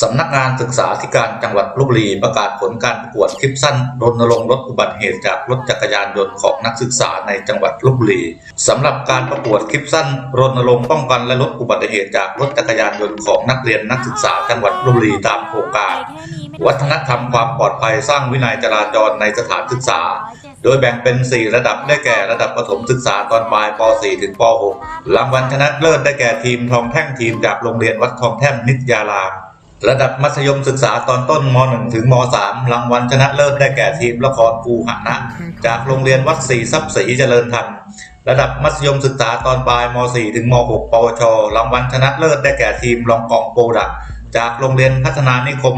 สำนักงานศึกษาธิการจังหวัดลบบุรีประกาศผลการประกวดคลิปสั้นรณรงค์ลดอุบัติเหตุจากรถจักรยานยนต์ของนักศึกษาในจังหวัดลบบุรีสำหรับการประกวดคลิปสั้นรณรงค์ป้องกันและลดอุบัติเหตุจากรถจักรยานยนต์ของนักเรียนนักศึกษาจังหวัดลบบุรีตามโครงการ วัฒนธรรมความปลอดภัยสร้างวินัยจราจรในสถานศึกษา โดยแบ่งเป็น 4 ระดับได้แก่ระดับประถมศึกษาตอนปลายป .4 ถึงป .6 รางวัลชนะเลิศได้แก่ทีมทองแท่งทีมจากโรงเรียนวัดทองแท่งนิตยาราม ระดับมัธยมศึกษาตอนต้นม .1 ถึงม .3 รางวัลชนะเลิศได้แก่ทีมละครภูหนะ จากโรงเรียนวัดศรีทรัพย์ศรีเจริญธรรมระดับมัธยมศึกษาตอนปลายม .4 ถึงม .6 ปวช รางวัลชนะเลิศได้แก่ทีมรองกองโปรดักต์จากโรงเรียนพัฒนานิคม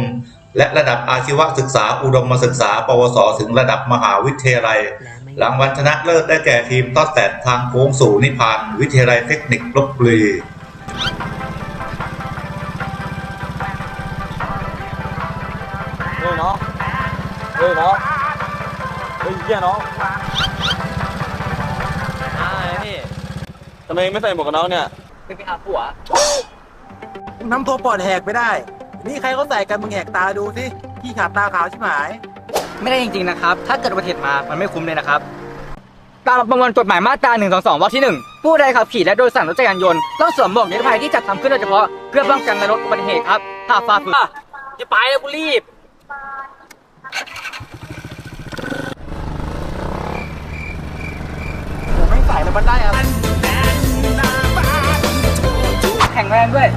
และระดับอาชีวศึกษาอุดมศึกษา ปวส ถึงระดับมหาวิทยาลัย รางวัลชนะเลิศได้แก่ทีมต้อแตดทางโค้งสู่นิพพาน วิทยาลัยเทคนิคลบบุรี เฮ้ยน้องเฮ้ยเหี้ยน้องอ่าพี่ทำไมไม่ใส่หมวกกันน็อกเนี่ย ไปไปหาผัวน้ำโทรปอดแหกไม่ได้ นี่ใครเขาใส่กันมึงแหกตาดูสิพี่ขาดตาขาวชิบหาย ไม่ได้จริงๆนะครับ ถ้าเกิดอุบัติเหตุมา มันไม่คุ้มเลยนะครับ ตามประมวลกฎหมายมาตรา1 2 2วรรคที่ 1 ผู้ใดขับขี่และโดยสารรถจักรยานยนต์ต้องสวมหมวกนิรภัยที่จัดทำขึ้นโดยเฉพาะ เพื่อป้องกันและลดอุบัติเหตุครับถ้าฝ่าฝืนจะไปแล้วกูรีบ ผ มไม่ใส่แล้วมันได้อะไรแข็งแรงด้วย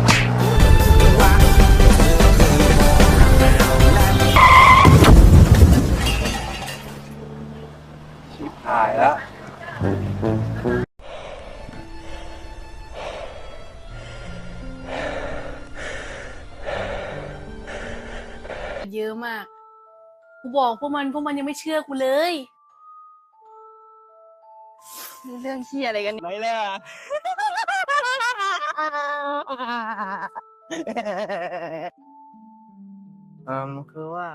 หายแล้วเยอะมาก กูบอกพวกมันพวกมันยังไม่เชื่อกูเลย เรื่องเฮียอะไรกันเนี่ยไหนแล้วเออคือว่า